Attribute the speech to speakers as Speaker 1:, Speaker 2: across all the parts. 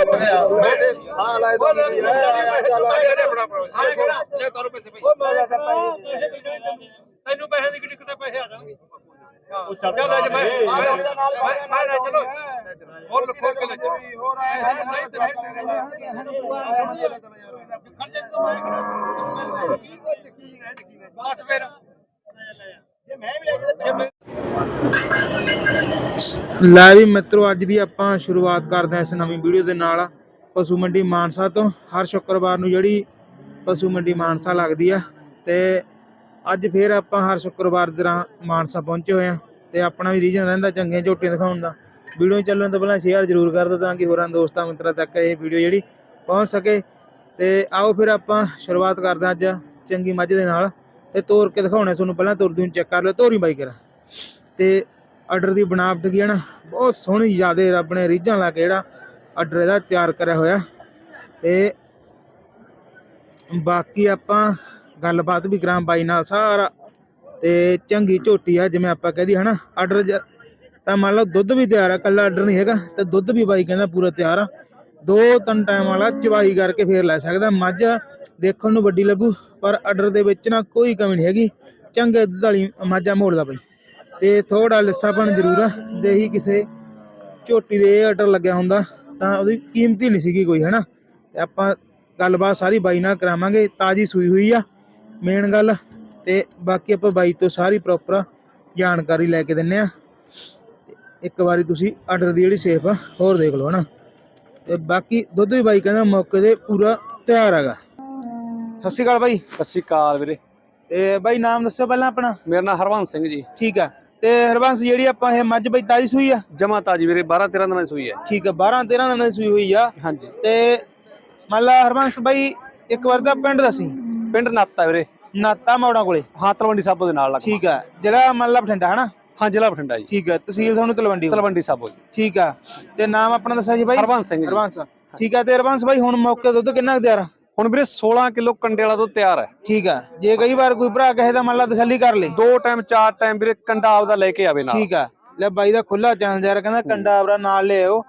Speaker 1: ਹਾਂ ਲੈ ਦੋ ਚੱਲ
Speaker 2: ਤੈਨੂੰ ਪੈਸੇ ਦੀ ਕਿੱਡੀ ਕਿਤੇ ਪੈਸੇ ਆ ਜਾਣਗੇ ਉਹ ਚੱਲ ਅੱਜ ਮੈਂ ਮੈਂ ਮੈਂ ਲੈ ਚਲੋ ਹੋਰ ਲਖੋ ਕੇ ਲੈ ਚਲੋ
Speaker 1: ਹੋਰ ਆਇਆ ਨਹੀਂ ਤੇ ਪੈਸੇ ਦੇ
Speaker 2: ਬਸ ਫਿਰ
Speaker 3: ਲੈ ਵੀ ਮਿੱਤਰੋ, ਅੱਜ ਦੀ ਆਪਾਂ ਸ਼ੁਰੂਆਤ ਕਰਦੇ ਹਾਂ ਇਸ ਨਵੀਂ ਵੀਡੀਓ ਦੇ ਨਾਲ। ਪਸ਼ੂ ਮੰਡੀ ਮਾਨਸਾ ਤੋਂ ਹਰ ਸ਼ੁੱਕਰਵਾਰ ਨੂੰ ਜਿਹੜੀ ਪਸ਼ੂ ਮੰਡੀ ਮਾਨਸਾ ਲੱਗਦੀ ਆ ਤੇ ਅੱਜ ਫੇਰ ਆਪਾਂ ਹਰ ਸ਼ੁੱਕਰਵਾਰ ਦੇ ਤਰ੍ਹਾਂ ਮਾਨਸਾ ਪਹੁੰਚੇ ਹੋਏ ਆ ਤੇ ਆਪਣਾ ਵੀ ਰੀਜਨ ਰਹਿੰਦਾ ਚੰਗੀਆਂ ਝੋਟੀਆਂ ਦਿਖਾਉਣ ਦਾ। ਵੀਡੀਓ ਚੱਲਣ ਤੋਂ ਪਹਿਲਾਂ ਸ਼ੇਅਰ ਜ਼ਰੂਰ ਕਰ ਦਿਓ ਤਾਂ ਕਿ ਹੋਰਾਂ ਦੋਸਤਾਂ ਮਿੱਤਰਾਂ ਤੱਕ ਇਹ ਵੀਡੀਓ ਜਿਹੜੀ ਪਹੁੰਚ ਸਕੇ। ਤੇ ਆਓ ਫਿਰ ਆਪਾਂ ਸ਼ੁਰੂਆਤ ਕਰਦੇ ਹਾਂ ਅੱਜ ਚੰਗੀ ਮੱਝ ਦੇ ਨਾਲ। ਤੇ ਤੋਰ ਕੇ ਦਿਖਾਉਣਾ ਤੁਹਾਨੂੰ, ਪਹਿਲਾਂ ਤੁਰਦੀ ਨੂੰ ਚੈੱਕ ਕਰ ਲਓ, ਤੋਰੀ ਬਾਈ ਕਰਾ। ਤੇ ਆਰਡਰ ਦੀ ਬਣਾਵਟ ਕੀ ਹੈ ਨਾ, ਬਹੁਤ ਸੋਹਣੀ ਜਿਆਦੇ ਰੱਬ ਨੇ ਰੀਝਾਂ ਲਾ ਕੇ ਜਿਹੜਾ ਆਰਡਰ ਇਹਦਾ ਤਿਆਰ ਕਰਿਆ ਹੋਇਆ। ਤੇ ਬਾਕੀ ਆਪਾਂ ਗੱਲਬਾਤ ਵੀ ਕਰਾਂ ਬਾਈ ਨਾਲ ਸਾਰਾ। ਤੇ ਚੰਗੀ ਝੋਟੀ ਆ ਜਿਵੇਂ ਆਪਾਂ ਕਹਦੀ ਹਨਾ, ਆਰਡਰ ਤਾਂ ਮੰਨ ਲਓ ਦੁੱਧ ਵੀ ਤਿਆਰ ਆ ਕੱਲਾ ਆਰਡਰ ਨਹੀਂ ਹੈਗਾ, ਤੇ ਦੁੱਧ ਵੀ ਬਾਈ ਕਹਿੰਦਾ ਪੂਰਾ ਤਿਆਰ ਆ। ਦੋ ਤਿੰਨ ਟਾਈਮ ਵਾਲਾ ਚਵਾਈ ਕਰਕੇ ਫੇਰ ਲੈ ਸਕਦਾ, ਮੱਝ ਦੇਖਣ ਨੂੰ ਵੱਡੀ ਲੱਗੂ, ਪਰ ਆਰਡਰ ਦੇ ਵਿੱਚ ਨਾ ਕੋਈ ਕਮੀ ਨਹੀਂ ਹੈਗੀ। ਚੰਗੇ ਦੁੱਧ ਵਾਲੀ ਮਾਝਾ ਮੋੜਦਾ ਬਾਈ। ਤੇ ਥੋੜਾ ਲਿੱਸਾਪਣ ਜ਼ਰੂਰ ਆ। ਦੇਹੀ ਕਿਸੇ ਝੋਟੀ ਦੇ ਆਰਡਰ ਲੱਗਿਆ ਹੁੰਦਾ ਤਾਂ ਉਹਦੀ ਕੀਮਤ ਹੀ ਨਹੀਂ ਸੀਗੀ ਕੋਈ ਹਨਾ? ਤੇ ਆਪਾਂ ਗੱਲਬਾਤ ਸਾਰੀ ਬਾਈ ਨਾਲ ਕਰਾਵਾਂਗੇ ਤਾਜੀ ਸੂਈ ਹੋਈ ਆ ਮੇਨ ਗੱਲ। ਤੇ ਬਾਕੀ ਆਪਾਂ ਬਾਈ ਤੋਂ ਸਾਰੀ ਪ੍ਰੋਪਰ ਜਾਣਕਾਰੀ ਲੈ ਕੇ ਦਿੰਨੇ ਆ। ਇੱਕ ਵਾਰੀ ਤੁਸੀਂ ਆਰਡਰ ਦੀ ਜਿਹੜੀ ਸੇਫ ਆ ਹੋਰ ਦੇਖ ਲਓ ਹਨਾ? ਤੇ ਬਾਕੀ ਦੁੱਧ ਵੀ ਬਾਈ ਕਹਿੰਦਾ ਮੌਕੇ ਤੇ ਪੂਰਾ ਤਿਆਰ ਹੈਗਾ। ਸਤਿ ਸ਼੍ਰੀ ਅਕਾਲ ਬਾਈ।
Speaker 4: ਸਤਿ ਸ਼੍ਰੀ ਅਕਾਲ ਵੀਰੇ।
Speaker 3: ਤੇ ਬਾਈ ਨਾਮ ਦੱਸੋ ਪਹਿਲਾਂ ਆਪਣਾ।
Speaker 4: ਮੇਰਾ ਨਾਮ ਹਰਵੰਸ ਸਿੰਘ ਜੀ।
Speaker 3: ਠੀਕ ਆ। ਤੇ ਹਰਬੰਸ ਜਿਹੜੀ ਆਪਾਂ ਇਹ ਮੱਝ ਬਈ ਤਾਜੀ ਸੂਈ ਆ?
Speaker 4: ਜਮਾ ਤਾਜੀ ਵੀਰੇ 12 13 ਦਿਨਾਂ ਦੀ ਸੂਈ ਹੈ।
Speaker 3: ਠੀਕ ਆ 12 13 ਦਿਨਾਂ ਦੀ ਸੂਈ ਹੋਈ ਆ।
Speaker 4: ਹਾਂਜੀ।
Speaker 3: ਤੇ ਮੰਨ ਲਾ ਹਰਬੰਸ ਬਾਈ ਇੱਕ ਵਾਰ ਦਾ ਪਿੰਡ ਦੱਸੀ
Speaker 4: ਪਿੰਡ ਨਾਤਾ ਵੀਰੇ।
Speaker 3: ਨਾਤਾ ਮੌੜਾ ਕੋਲੇ?
Speaker 4: ਹਾਂ ਤਲਵੰਡੀ ਸਾਬੋ ਦੇ ਨਾਲ ਲੱਗ
Speaker 3: ਠੀਕ ਆ ਜਿਹੜਾ ਮੰਨ ਲਾ ਬਠਿੰਡਾ ਹਨਾ?
Speaker 4: ਹਾਂ ਜ਼ਿਲ੍ਹਾ ਬਠਿੰਡਾ ਜੀ।
Speaker 3: ਠੀਕ ਆ ਤਹਿਸੀਲ ਤੁਹਾਨੂੰ ਤਲਵੰਡੀ ਹੋਊ।
Speaker 4: ਤਲਵੰਡੀ ਸਾਬੋ ਜੀ।
Speaker 3: ਠੀਕ ਆ ਤੇ ਨਾਮ ਆਪਣਾ ਦੱਸਿਆ ਜੀ ਬਾਈ?
Speaker 4: ਹਰਵੰਸ ਸਿੰਘ ਜੀ।
Speaker 3: ਹਰਬੰਸ। ਠੀਕ ਆ ਤੇ ਹਰਬੰਸ ਬਾਈ ਹੁਣ ਮੌਕੇ ਦੁੱਧ ਕਿੰਨਾ ਕੁ ਤਿਆਰ ਆ?
Speaker 4: ਹੁਣ ਵੀਰੇ 16 ਕਿਲੋ ਕੰਡੇ ਵਾਲਾ ਦੁੱਧ ਤਿਆਰ ਹੈ।
Speaker 3: ਠੀਕ ਆ। ਜੇ ਕਈ ਵਾਰ ਕੋਈ ਭਰਾ ਕਹੇ ਤਾਂ ਮੰਨ ਲਾ ਤਸੱਲੀ ਕਰ ਲੇ।
Speaker 4: ਦੋ ਟਾਈਮ ਚਾਰ ਟਾਈਮ ਵੀਰੇ ਕੰਡਾ ਆਪਦਾ ਲੈ ਕੇ ਆਵੇ ਨਾਲ।
Speaker 3: ਠੀਕ ਆ। ਲੈ ਬਾਈ ਦਾ ਖੁੱਲਾ ਚੈਨਲ ਯਾਰ ਕਹਿੰਦਾ ਕੰਡਾ ਆਵਰਾ ਨਾਲ ਲੈ ਆਓ।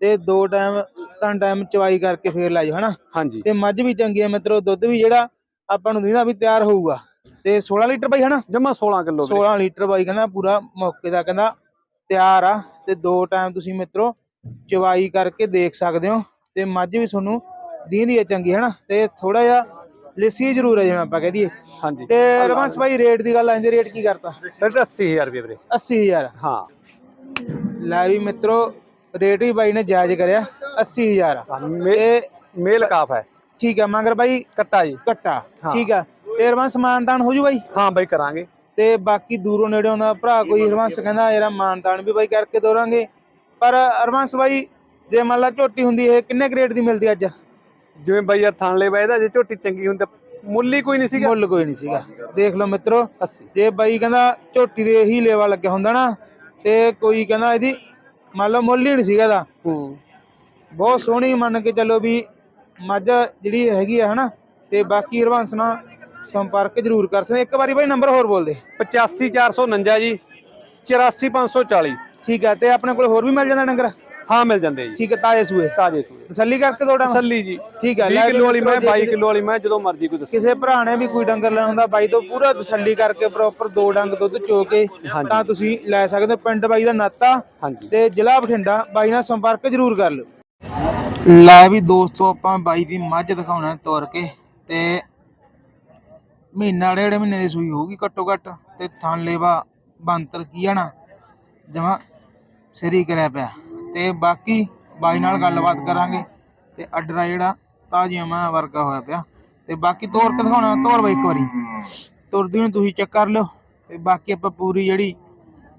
Speaker 3: ਤੇ ਦੋ ਟਾਈਮ ਤਾਂ ਟਾਈਮ ਚਵਾਈ ਕਰਕੇ ਫੇਰ ਲੈ ਜਾਓ ਹਨਾ?
Speaker 4: ਹਾਂਜੀ।
Speaker 3: ਤੇ ਮੱਝ ਵੀ ਚੰਗੀ ਆ ਮਿੱਤਰੋ ਦੁੱਧ ਵੀ ਜਿਹੜਾ ਆਪਾਂ ਨੂੰ ਦਿੰਦਾ ਵੀ ਤਿਆਰ ਹੋਊਗਾ। ਤੇ 16 ਲੀਟਰ ਬਾਈ ਹਨਾ?
Speaker 4: ਜਮਾ 16 ਕਿਲੋ ਵੀਰੇ।
Speaker 3: 16 ਲੀਟਰ ਬਾਈ ਕਹਿੰਦਾ ਪੂਰਾ ਮੌਕੇ ਦਾ ਕਹਿੰਦਾ ਤਿਆਰ ਆ। ਤੇ ਦੋ ਟਾਈਮ ਤੁਸੀਂ ਮਿੱਤਰੋ ਚਵਾਈ ਕਰਕੇ ਦੇਖ ਸਕਦੇ ਹੋ। ਤੇ ਮੱਝ ਵੀ ਤੁਹਾਨੂੰ ਦੀਂਦੀ ਹੈ ਚੰਗੀ ਹਨਾ? ਤੇ ਥੋੜਾ ਜਿਹਾ ਲਿੱਸੀ ਜ਼ਰੂਰ ਹੈ ਜਿਵੇਂ ਆਪਾਂ ਕਹਿ ਦਈਏ।
Speaker 4: ਹਾਂਜੀ।
Speaker 3: ਤੇ ਰਵੰਸ ਬਾਈ ਰੇਟ ਦੀ ਗੱਲ ਆਂਦੀ ਰੇਟ ਕੀ ਕਰਤਾ?
Speaker 4: ਰੇਟ 80000 ਰੁਪਏ ਵੀਰੇ।
Speaker 3: 80000
Speaker 4: ਹਾਂ।
Speaker 3: ਲੈ ਵੀ ਮਿੱਤਰੋ ਰੇਟ ਵੀ ਬਾਈ ਨੇ ਜਾਇਜ਼ ਕਰਿਆ 80000
Speaker 4: ਮੇ-
Speaker 3: ਤੇ
Speaker 4: ਮੇਲ ਕਾਫ ਹੈ।
Speaker 3: ਠੀਕ ਆ ਮਗਰ ਬਾਈ
Speaker 4: ਕੱਟਾ ਜੀ।
Speaker 3: ਕੱਟਾ
Speaker 4: ਹਾਂ।
Speaker 3: ਠੀਕ ਆ। ਤੇ ਰਵੰਸ ਮਾਨਤਾਨ ਹੋ ਜੂ ਬਾਈ?
Speaker 4: ਹਾਂ ਬਾਈ ਕਰਾਂਗੇ।
Speaker 3: ਤੇ ਬਾਕੀ ਦੂਰੋਂ ਨੇੜਿਓਂ ਦਾ ਭਰਾ ਕੋਈ ਹਰਵੰਸ ਕਹਿੰਦਾ ਯਾਰ ਮਾਨਤਾਨ ਵੀ ਬਾਈ ਕਰਕੇ ਦੋਰਾਂਗੇ। ਪਰ ਹਰਵੰਸ ਬਾਈ ਜੇ ਮੰਨ ਲਾ ਝੋਟੀ ਹੁੰਦੀ ਇਹ ਕਿੰਨੇ ਗ੍ਰੇਡ ਦੀ ਮਿਲਦੀ ਅੱਜ?
Speaker 4: ਜਿਵੇਂ ਬਾਈ ਯਾਰ ਥਾਣ ਲੈ ਇਹਦਾ ਜੇ ਝੋਟੀ ਚੰਗੀ ਹੁੰਦੀ ਤਾਂ ਮੁੱਲ ਹੀ ਕੋਈ ਨਹੀਂ ਸੀਗਾ।
Speaker 3: ਮੁੱਲ ਕੋਈ ਨਹੀਂ ਸੀਗਾ। ਦੇਖ ਲਓ ਮਿੱਤਰੋ
Speaker 4: 80
Speaker 3: ਜੇ ਬਾਈ ਕਹਿੰਦਾ ਝੋਟੀ ਦੇ ਇਹੀ ਲੇਵਾ ਲੱਗਿਆ ਹੁੰਦਾ ਨਾ ਤੇ ਕੋਈ ਕਹਿੰਦਾ ਇਹਦੀ ਮੰਨ ਲਓ ਮੁੱਲ ਹੀ ਨਹੀਂ ਸੀਗਾ ਦਾ
Speaker 4: ਹੂੰ।
Speaker 3: ਬਹੁਤ ਸੋਹਣੀ ਮੰਨ ਕੇ ਚੱਲੋ ਵੀ ਮੱਝ ਜਿਹੜੀ ਹੈਗੀ ਆ ਹਨਾ ਤੇ ਬਾਕੀ ਹਰਵੰਸ ਨਾਲ ਸੰਪਰਕ ਜ਼ਰੂਰ ਕਰ ਸਕਦੇ। ਇੱਕ ਵਾਰੀ ਬਾਈ ਨੰਬਰ ਹੋਰ ਬੋਲ ਦੇ।
Speaker 4: 85449 ਜੀ 84540
Speaker 3: ਠੀਕ ਆ ਤੇ ਆਪਣੇ ਕੋਲ ਹੋਰ ਵੀ ਮਿਲ ਜਾਂਦਾ ਡੰਗਰ?
Speaker 4: ਹਾਂ ਮਿਲ ਜਾਂਦੇ ਜੀ।
Speaker 3: ਠੀਕ ਹੈ ਤਾਜ਼ੇ ਸੂਏ।
Speaker 4: ਤਾਜੇ ਸੂਏ।
Speaker 3: ਤਸੱਲੀ ਕਰਕੇ ਤੋੜਾ
Speaker 4: ਤਸੱਲੀ ਜੀ।
Speaker 3: ਠੀਕ ਹੈ
Speaker 4: 20
Speaker 3: ਲੈ ਵੀ
Speaker 4: ਕਿਲੋ ਵਾਲੀ ਮੈਂ
Speaker 3: ਮਿੱਤਰੋ
Speaker 4: 22
Speaker 3: ਜੇ
Speaker 4: ਕਿਲੋ ਵਾਲੀ ਮੈਂ ਜਦੋਂ ਮਰਜ਼ੀ ਕੋਈ ਦੱਸੋ।
Speaker 3: ਕਿਸੇ ਭਰਾ ਨੇ ਵੀ ਕੋਈ ਡੰਗਰ ਲੈਣਾ ਹੁੰਦਾ ਬਾਈ ਤੋਂ ਪੂਰਾ ਤਸੱਲੀ ਕਰਕੇ ਪ੍ਰੋਪਰ ਦੋ ਡੰਗ ਦੁੱਧ ਚੋ ਕੇ
Speaker 4: ਹਾਂਜੀ।
Speaker 3: ਤਾਂ ਤੁਸੀਂ ਲੈ ਸਕਦੇ ਹੋ। ਪਿੰਡ ਬਾਈ ਦਾ ਨਾਤਾ
Speaker 4: ਹਾਂਜੀ।
Speaker 3: ਤੇ ਜ਼ਿਲ੍ਹਾ ਬਠਿੰਡਾ ਬਾਈ ਨਾਲ ਸੰਪਰਕ ਜ਼ਰੂਰ ਕਰ ਲਿਓ। ਲੈ ਵੀ ਦੋਸਤੋ ਆਪਾਂ ਬਾਈ ਦੀ ਮੱਝ ਦਿਖਾਉਣਾ ਤੋਰ ਕੇ ਤੇ ਮਹੀਨਾ ਡੇਢ ਮਹੀਨੇ ਦੀ ਸੂਈ ਹੋਊਗੀ ਘੱਟੋ ਘੱਟ ਤੇ ਥਣ ਲੇਵਾ ਬੰਤਰ ਕੀ ਆ ਨਾ ਜਮਾ ਸਰੀ ਕਰਿਆ ਪਿਆ। ਤੇ ਬਾਕੀ ਬਾਈ ਨਾਲ ਗੱਲਬਾਤ ਕਰਾਂਗੇ ਤੇ ਅੱਡਰਾ ਜਿਹੜਾ ਤਾਜ਼ੀਆਂ ਮਾਂ ਵਰਗਾ ਹੋਇਆ ਪਿਆ। ਤੇ ਬਾਕੀ ਤੋਰ ਕੇ ਦਿਖਾਉਣਾ, ਤੋਰ ਬਾਈ ਇੱਕ ਵਾਰੀ। ਤੁਰਦੀ ਨੂੰ ਤੁਸੀਂ ਚੈੱਕ ਕਰ ਲਿਓ ਤੇ ਬਾਕੀ ਆਪਾਂ ਪੂਰੀ ਜਿਹੜੀ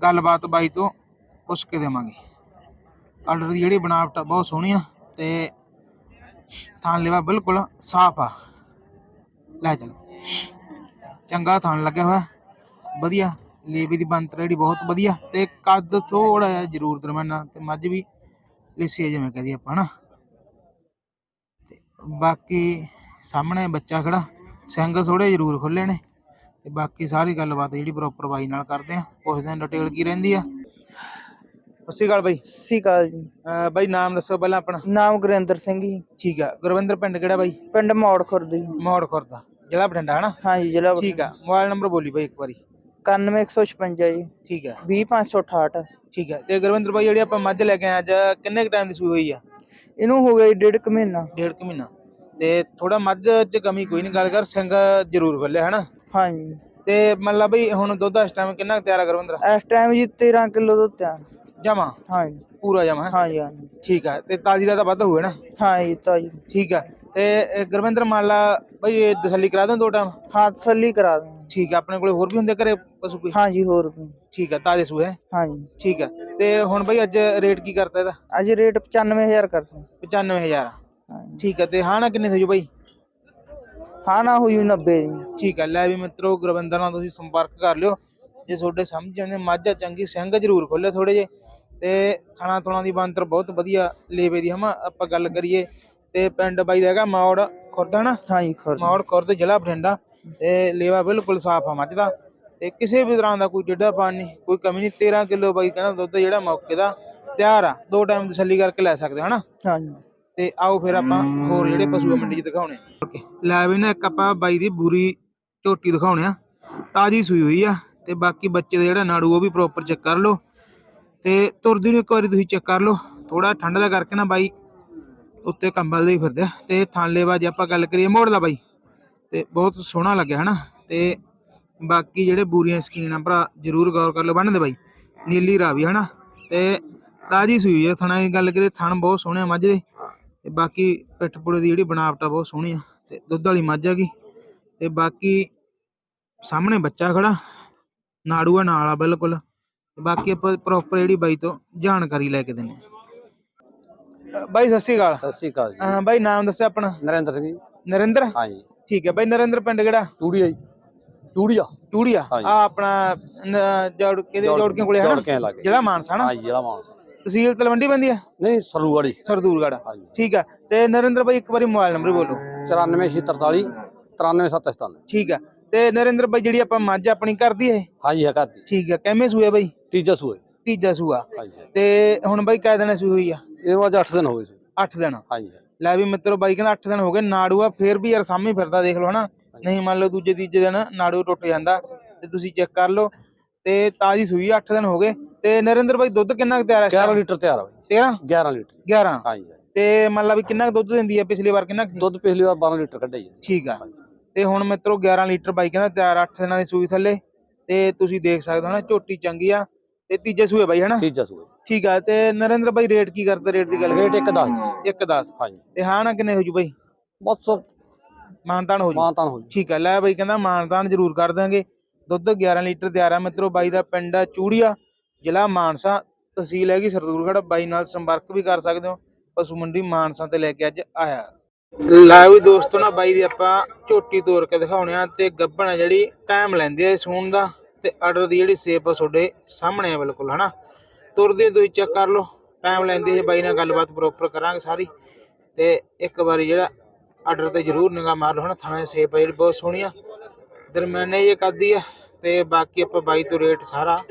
Speaker 3: ਗੱਲਬਾਤ ਬਾਈ ਤੋਂ ਪੁੱਛ ਕੇ ਦੇਵਾਂਗੇ। ਆਰਡਰ ਦੀ ਜਿਹੜੀ ਬਣਾਵਟ ਆ, ਬਹੁਤ ਸੋਹਣੀ ਆ ਤੇ ਥਾਂ ਲੇਵਾ ਬਿਲਕੁਲ ਸਾਫ਼ ਆ। ਲੈ ਚਲੋ। ਚੰਗਾ ਥਾਂ ਲੱਗਿਆ ਹੋਇਆ। ਵਧੀਆ। ਲੇਵੀ ਦੀ ਬੰਤਰ ਜਿਹੜੀ ਬਹੁਤ ਵਧੀਆ ਤੇ ਕੱਦ ਥੋੜਾ ਜਿਹਾ ਜ਼ਰੂਰ ਦਰਮਿਆਨਾ ਤੇ ਮੱਝ ਵੀ ਲਿੱਸੀ ਜਿਵੇਂ ਕਹਦੀ ਆਪਾਂ ਹਨਾ? ਤੇ ਬਾਕੀ ਸਾਹਮਣੇ ਬੱਚਾ ਖੜਾ ਸਿੰਘ ਥੋੜੇ ਜ਼ਰੂਰ ਖੁੱਲੇ ਨੇ ਤੇ ਬਾਕੀ ਸਾਰੀ ਗੱਲਬਾਤ ਜਿਹੜੀ ਪ੍ਰੋਪਰ ਬਾਈ ਨਾਲ ਕਰਦੇ ਆ ਪੁੱਛਦੇ ਆ ਡਿਟੇਲ ਕੀ ਰਹਿੰਦੀ ਆ। ਸ਼੍ਰੀ ਅਕਾਲ ਬਾਈ।
Speaker 5: ਸ਼੍ਰੀ ਅਕਾਲ ਜੀ।
Speaker 3: ਅਹ ਬਾਈ ਨਾਮ ਦੱਸੋ ਪਹਿਲਾਂ ਆਪਣਾ।
Speaker 5: ਨਾਮ ਗੁਰਿੰਦਰ ਸਿੰਘ ਜੀ।
Speaker 3: ਠੀਕ ਆ ਗੁਰਵਿੰਦਰ ਪਿੰਡ ਕਿਹੜਾ ਬਾਈ?
Speaker 5: ਪਿੰਡ ਮੌੜ ਖੁਰਦ ਜੀ।
Speaker 3: ਮੋੜ ਖੁਰਦਾ ਜ਼ਿਲ੍ਹਾ ਬਠਿੰਡਾ ਹਨਾ?
Speaker 5: ਹਾਂਜੀ ਜ਼ਿਲ੍ਹਾ
Speaker 3: ਠੀਕ ਆ ਮੋਬਾਈਲ ਨੰਬਰ ਬੋਲੀ ਬਾਈ ਇੱਕ ਵਾਰੀ।
Speaker 5: 9156 ਜੀ।
Speaker 3: ਠੀਕ ਆ
Speaker 5: 20568
Speaker 3: ਠੀਕ ਆ ਤੇ ਗੁਰਵਿੰਦਰ ਬਾਈ ਜਿਹੜੀ ਆਪਾਂ ਮੱਝ ਲੈ ਕੇ ਆਏ ਅੱਜ ਕਿੰਨੇ ਕ ਟਾਈਮ ਦੀ ਸੂਈ ਹੋਈ ਆ?
Speaker 5: ਇਹਨੂੰ ਹੋ ਗਿਆ ਜੀ ਡੇਢ ਕੁ ਮਹੀਨਾ।
Speaker 3: ਡੇਢ ਕੁ ਮਹੀਨਾ। ਤੇ ਥੋੜਾ ਮੱਝ ਚ ਕਮੀ ਕੋਈ ਨਹੀਂ ਗੱਲ ਕਰ ਸਿੰਘ ਜ਼ਰੂਰ ਖੁੱਲਿਆ ਹਨਾ?
Speaker 5: ਹਾਂਜੀ।
Speaker 3: ਤੇ ਮੰਨ ਲਾ ਬਈ ਹੁਣ ਦੁੱਧ ਇਸ ਟਾਈਮ ਕਿੰਨਾ ਕੁ ਤਿਆਰ ਆ ਗੁਰਵਿੰਦਰ?
Speaker 5: ਇਸ ਟਾਈਮ ਜੀ 13 ਕਿਲੋ ਦੁੱਧ ਤਿਆਰ।
Speaker 3: ਜਮਾ?
Speaker 5: ਹਾਂਜੀ।
Speaker 3: ਪੂਰਾ ਜਮਾ
Speaker 5: ਹਾਂਜੀ ਹਾਂਜੀ।
Speaker 3: ਠੀਕ ਆ ਤੇ ਤਾਜੀ ਦਾ ਤਾਂ ਵੱਧ ਹੋਵੇ ਨਾ?
Speaker 5: ਹਾਂਜੀ ਤਾਂ ਜੀ
Speaker 3: ਠੀਕ ਆ ਤੇ ਗੁਰਵਿੰਦਰ ਮੰਨ ਲਾ ਬਈ ਇਹ ਤਸੱਲੀ ਕਰਾ ਦੋ ਦੋ ਟਾਈਮ?
Speaker 5: ਹਾਂ ਤਸੱਲੀ ਕਰਾ ਦੂੰ
Speaker 3: ਠੀਕ ਆ ਆਪਣੇ ਕੋਲੇ ਹੋਰ ਵੀ ਹੁੰਦੇ ਘਰੇ ਪਸ਼ੂ ਕੋਈ?
Speaker 5: ਹਾਂਜੀ ਹੋਰ ਵੀ।
Speaker 3: ਠੀਕ ਆ ਤਾਜੇ ਸੂਏ
Speaker 5: ਹਾਂਜੀ।
Speaker 3: ਠੀਕ ਆ ਤੇ ਹੁਣ ਬਈ ਅੱਜ ਰੇਟ ਕੀ ਕਰਤਾ ਇਹਦਾ?
Speaker 5: ਅੱਜ ਰੇਟ 95000 ਕਰ ਦੂੰ
Speaker 3: 95000
Speaker 5: ਹਾਂਜੀ।
Speaker 3: ਠੀਕ ਆ ਤੇ ਹਾਂ ਨਾ ਕਿੰਨੇ ਥੋਜੂ ਬਈ?
Speaker 5: ਹਾਂ ਨਾ ਹੋਈ 90 ਜੀ
Speaker 3: ਠੀਕ ਆ ਲੈ ਵੀ ਮਿੱਤਰੋ ਗੁਰਵਿੰਦਰ ਨਾਲ ਤੁਸੀਂ ਸੰਪਰਕ ਕਰ ਲਿਓ। ਜੇ ਤੁਹਾਡੇ ਸਮਝ ਆਉਂਦੇ ਮੱਝ ਚੰਗੀ ਸਿੰਘ ਜ਼ਰੂਰ ਖੋਲੇ ਥੋੜੇ ਜੇ ਤੇ ਥਣਾ ਥਣਾ ਦੀ ਬੰਤਰ ਬਹੁਤ ਵਧੀਆ ਲੇਵੇ ਦੀ ਹਮਾ ਆਪਾਂ ਗੱਲ ਕਰੀਏ। ਤੇ ਪਿੰਡ ਬਾਈ ਦਾ ਹੈਗਾ ਮੌੜ ਖੁਰਦ ਹਨਾ?
Speaker 5: ਹਾਂਜੀ ਖੁਰਦ।
Speaker 3: ਮੌੜ ਖੁਰਦ ਜ਼ਿਲ੍ਹਾ ਬਠਿੰਡਾ। ਤੇ ਲੇਵਾ ਬਿਲਕੁਲ ਸਾਫ਼ ਆ ਮੱਝ ਦਾ। ਤੇ ਕਿਸੇ ਵੀ ਤਰ੍ਹਾਂ ਦਾ ਕੋਈ ਡਿੱਡਾ ਪਾਣੀ ਕੋਈ ਕਮੀ ਨਹੀਂ। 13 ਕਿਲੋ ਬਾਈ ਕਹਿੰਦਾ ਦੁੱਧ ਜਿਹੜਾ ਮੌਕੇ ਦਾ ਤਿਆਰ ਆ। ਦੋ ਟਾਈਮ ਤਸੱਲੀ ਕਰਕੇ ਲੈ ਸਕਦੇ ਹਨਾ?
Speaker 5: ਹਾਂਜੀ।
Speaker 3: ਤੇ ਆਓ ਫਿਰ ਆਪਾਂ ਹੋਰ ਜਿਹੜੇ ਪਸ਼ੂ ਮੰਡੀ 'ਚ ਦਿਖਾਉਣੇ। ਓਕੇ ਲੈ ਵੀ ਨਾ ਇੱਕ ਆਪਾਂ ਬਾਈ ਦੀ ਬੂਰੀ ਝੋਟੀ ਦਿਖਾਉਣੇ ਆ। ਤਾਜੀ ਸੂਈ ਹੋਈ ਆ। ਤੇ ਬਾਕੀ ਬੱਚੇ ਦਾ ਜਿਹੜਾ ਨਾੜੂ ਉਹ ਵੀ ਪ੍ਰੋਪਰ ਚੈੱਕ ਕਰ ਲਓ। ਤੇ ਤੁਰਦੀ ਨੂੰ ਇੱਕ ਵਾਰੀ ਤੁਸੀਂ ਚੈੱਕ ਕਰ ਲਓ। ਥੋੜਾ ਠੰਡ ਦਾ ਕਰਕੇ ਨਾ ਬਾਈ ਉੱਤੇ ਕੰਬਲ ਦੇ ਹੀ ਫਿਰਦੇ ਆ। ਤੇ ਥਾਂਲੇਵਾ ਜੇ ਆਪਾਂ ਗੱਲ ਕਰੀਏ ਮੋੜ ਦਾ ਬਾਈ। ਤੇ ਬਹੁਤ ਸੋਹਣਾ ਲੱਗਿਆ ਹਨਾ। ਤੇ ਬਾਕੀ ਜਿਹੜੇ ਬੂਰੀਆਂ ਸਕੀਨ ਆ ਭਰਾ, ਜਰੂਰ ਗੌਰ ਕਰ ਲਓ ਬੰਨਦੇ ਬਾਈ। ਨੀਲੀ ਰਾਵੀ ਹਨਾ। ਤੇ ਤਾਜੀ ਸੂਈ ਹੈ ਥਣਾ ਦੀ ਗੱਲ ਕਰੀਏ ਥਣ ਬਹੁਤ ਸੋਹਣੇ ਆ ਮੱਝ ਦੇ। ਤੇ ਬਾਕੀ ਪਿੱਠ ਪੁੜੇ ਦੀ ਜਿਹੜੀ ਬਣਾਵਟ ਆ ਬਹੁਤ ਸੋਹਣੀ ਆ। ਤੇ ਦੁੱਧ ਵਾਲੀ ਮੱਝ ਹੈਗੀ। ਤੇ ਬਾਕੀ ਸਾਹਮਣੇ ਬੱਚਾ ਖੜਾ। ਨਾੜੂ ਆ ਨਾਲ ਆ ਬਿਲਕੁਲ। ਬਾਕੀ ਆਪਾਂ ਪ੍ਰੋਪਰ ਜਿਹੜੀ ਬਾਈ ਤੋਂ ਜਾਣਕਾਰੀ ਲੈ ਕੇ ਦਿੰਨੇ ਆ। ਬਾਈ ਸਤਿ ਸ਼੍ਰੀ ਅਕਾਲ।
Speaker 6: ਸਤਿ ਸ੍ਰੀ ਅਕਾਲ ਜੀ।
Speaker 3: ਅਹ ਬਾਈ ਨਾਮ ਦੱਸਿਆ ਆਪਣਾ।
Speaker 6: ਨਰਿੰਦਰ ਸਿੰਘ ਜੀ।
Speaker 3: ਨਰਿੰਦਰ?
Speaker 6: ਹਾਂਜੀ।
Speaker 3: ਠੀਕ ਹੈ ਬਾਈ ਨਰਿੰਦਰ ਪਿੰਡ ਕਿਹੜਾ?
Speaker 6: ਚੂੜੀਆ ਜੀ। ਚੂੜੀਆ।
Speaker 3: ਚੂੜੀਆ। ਆ ਆਪਣਾ ਜੋੜ ਕਿਹਦੇ ਜੋੜਕੀਆਂ ਕੋਲੇ
Speaker 6: ਲੱਗੇ।
Speaker 3: ਜਿਹੜਾ ਮਾਨਸਾ ਨਾ
Speaker 6: ਹਾਂਜੀ ਜਿਹੜਾ ਮਾਨਸਾ।
Speaker 3: ਤਹਿਸੀਲ ਤਲਵੰਡੀ ਪੈਂਦੀ ਆ?
Speaker 6: ਨਹੀਂ
Speaker 3: ਸਰਦੂਲਗੜ੍ਹ
Speaker 6: ਹਾਂਜੀ।
Speaker 3: ਠੀਕ ਆ। ਤੇ ਨਰਿੰਦਰ ਬਾਈ ਇੱਕ ਵਾਰੀ ਮੋਬਾਈਲ ਨੰਬਰ ਬੋਲੋ।
Speaker 6: 94643 93797
Speaker 3: ਠੀਕ ਆ। ਤੇ ਨਰਿੰਦਰ ਬਾਈ ਜਿਹੜੀ ਆਪਾਂ ਮੱਝ ਆਪਣੀ ਕਰਦੀ ਏ
Speaker 6: ਹਾਂਜੀ ਹੈ ਘਰ ਦੀ
Speaker 3: ਠੀਕ ਆ। ਕਿਵੇਂ ਸੂਆ ਬਾਈ?
Speaker 6: ਤੀਜਾ ਸੂਏ
Speaker 3: ਤੀਜਾ ਸੂਆ। ਤੇ ਹੁਣ ਬਾਈ ਕਿਹ ਦਿਨ ਸੂਈ ਹੋਈ ਆ?
Speaker 6: ਇਹ ਅੱਜ 8 ਦਿਨ ਹੋ ਗਏ ਸੀ।
Speaker 3: 8 ਦਿਨ।
Speaker 6: ਹਾਂਜੀ।
Speaker 3: ਲੈ ਵੀ ਮਿੱਤਰੋ ਬਾਈ ਕਹਿੰਦਾ 8 ਦਿਨ ਹੋ ਗਏ ਨਾੜੂ ਆ ਫੇਰ ਵੀ ਯਾਰ ਸਾਹਮਣੇ ਫਿਰਦਾ ਦੇਖ ਲਓ ਹਨਾ। ਨਹੀਂ ਮੰਨ ਲਓ ਦੂਜੇ ਤੀਜੇ ਦਿਨ ਨਾੜੂ ਟੁੱਟ ਜਾਂਦਾ ਤੇ ਤੁਸੀਂ ਚੈੱਕ ਕਰ ਲਓ। ਤੇ ਤਾਜੀ ਸੂਈ 8 ਦਿਨ ਹੋ ਗਏ। ਤੇ ਨਰਿੰਦਰ ਬਾਈ ਦੁੱਧ ਕਿੰਨਾ ਤਿਆਰ ਹੈ
Speaker 6: 11 ਲੀਟਰ ਤਿਆਰ ਬਾਈ।
Speaker 3: 13
Speaker 6: 11 ਲੀਟਰ।
Speaker 3: 11
Speaker 6: ਹਾਂਜੀ
Speaker 3: ਤੇ ਮੰਨ ਲਾ ਵੀ ਕਿੰਨਾ ਕੁ ਦੁੱਧ ਦਿੰਦੀ ਆ ਪਿਛਲੀ ਵਾਰ ਕਿੰਨਾ ਕੁ ਸੀ?
Speaker 6: ਦੁੱਧ ਪਿਛਲੀ ਵਾਰ 12 ਲੀਟਰ ਕੱਢਿਆ ਜੀ।
Speaker 3: ਠੀਕ ਆ। ਤੇ ਹੁਣ ਮਿੱਤਰੋ 11 ਲੀਟਰ ਬਾਈ ਕਹਿੰਦਾ ਤਿਆਰ 8 ਦਿਨਾਂ ਦੀ ਸੂਈ ਥੱਲੇ। ਤੇ ਤੁਸੀਂ ਦੇਖ ਸਕਦੇ ਹੋ ਨਾ ਝੋਟੀ ਚੰਗੀ ਆ। ਤੇ ਤੀਜੇ ਸੂਏ ਬਾਈ ਹਨਾ?
Speaker 6: ਤੀਜਾ ਸੂਏ।
Speaker 3: ਠੀਕ ਆ ਤੇ ਨਰਿੰਦਰ ਬਾਈ ਰੇਟ ਕੀ ਕਰਦਾ ਰੇਟ ਦੀ ਗੱਲ
Speaker 6: ਰੇਟ ਇੱਕ 10
Speaker 3: ਇੱਕ 10
Speaker 6: ਹਾਂਜੀ।
Speaker 3: ਤੇ ਹਾਂ ਨਾ ਕਿੰਨੇ ਹੋ ਜੂ ਬਾਈ?
Speaker 6: ਬਸ
Speaker 3: ਮਾਨਤਾਨ ਹੋ ਜੂ।
Speaker 6: ਮਾਨਤਾਨ ਹੋ ਜੀ।
Speaker 3: ਠੀਕ ਆ ਲੈ ਬਾਈ ਕਹਿੰਦਾ ਮਾਨਤਾਨ ਜ਼ਰੂਰ ਕਰ ਦਾਂਗੇ ਦੁੱਧ 11 ਲੀਟਰ ਤਿਆਰ ਆ ਮਿੱਤਰੋ ਬਾਈ ਦਾ ਪਿੰਡ ਆ ਚੂੜੀਆ ਜ਼ਿਲ੍ਹਾ ਮਾਨਸਾ। ਤਹਿਸੀਲ ਹੈਗੀ ਸਰਦੂਲਗੜ੍ਹ। ਬਾਈ ਨਾਲ ਸੰਪਰਕ ਵੀ ਕਰ ਸਕਦੇ ਹੋ। ਪਸ਼ੂ ਮੰਡੀ ਮਾਨਸਾ ਤੇ ਲੈ ਕੇ ਅੱਜ ਆਇਆ। ਲੈ ਵੀ ਦੋਸਤੋ ਨਾ ਬਾਈ ਦੀ ਆਪਾਂ ਝੋਟੀ ਤੋੜ ਕੇ ਦਿਖਾਉਣੇ ਆ ਤੇ ਗੱਬਣ ਜਿਹੜੀ ਟਾਈਮ ਲੈਂਦੀ ਆ ਸੂਣ ਦਾ। ਤੇ ਆਰਡਰ ਦੀ ਜਿਹੜੀ ਸੇਪ ਆ ਤੁਹਾਡੇ ਸਾਹਮਣੇ ਆ ਬਿਲਕੁਲ, ਹਨਾ? ਤੁਰਦੇ ਤੁਸੀਂ ਚੈੱਕ ਕਰ ਲਓ ਟਾਈਮ ਲੈਂਦੀ ਹੈ ਬਾਈ ਨਾਲ ਗੱਲਬਾਤ ਪ੍ਰੋਪਰ ਕਰਾਂਗੇ ਸਾਰੀ। ਤੇ ਇੱਕ ਵਾਰੀ ਜਿਹੜਾ ਆਰਡਰ ਤੇ ਜ਼ਰੂਰ ਨਿਗਾਹ ਮਾਰ ਲਓ, ਹਨਾ? ਥਾਣੇ ਦੀ ਸੇਪ ਆ ਜਿਹੜੀ ਬਹੁਤ ਸੋਹਣੀ ਆ। ਦਰਮਿਆਨੇ ਇਹ ਕਰਦੀ ਆ, ਤੇ ਬਾਕੀ ਆਪਾਂ ਬਾਈ ਤੋਂ ਰੇਟ ਸਾਰਾ